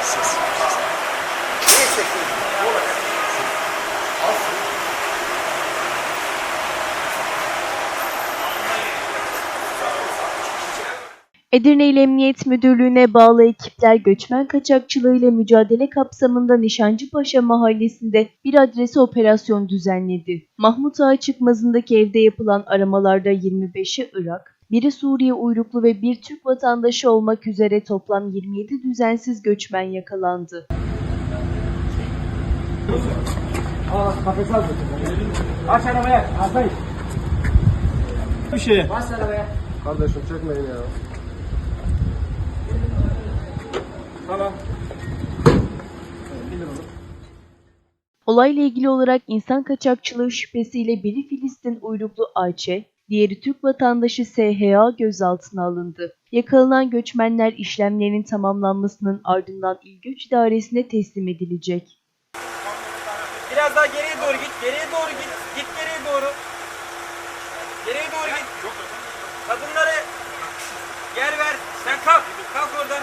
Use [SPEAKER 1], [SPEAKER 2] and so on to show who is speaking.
[SPEAKER 1] Neyse ki. Olacak. Alsın.
[SPEAKER 2] Edirne İl Emniyet Müdürlüğü'ne bağlı ekipler göçmen kaçakçılığı ile mücadele kapsamında Nişancıpaşa mahallesinde bir adrese operasyon düzenledi. Mahmut Ağa çıkmazındaki evde yapılan aramalarda 25'i Irak, biri Suriye uyruklu ve bir Türk vatandaşı olmak üzere toplam 27 düzensiz göçmen yakalandı.
[SPEAKER 3] Aa kafes al Aç arabaya. Azdayız.
[SPEAKER 4] Bir şey.
[SPEAKER 3] Bas arabaya.
[SPEAKER 1] Kardeşim çekmeyin ya.
[SPEAKER 3] Tamam.
[SPEAKER 2] Olayla ilgili olarak insan kaçakçılığı şüphesiyle biri Filistin uyruklu Ayçe, diğeri Türk vatandaşı SHA gözaltına alındı. Yakalanan göçmenler işlemlerinin tamamlanmasının ardından İl Göç İdaresi'ne teslim edilecek.
[SPEAKER 3] Biraz daha geriye doğru git. Geriye doğru git. Git geriye doğru. Geriye doğru git. Kadınları yer ver. Sen kalk. Kalk oradan.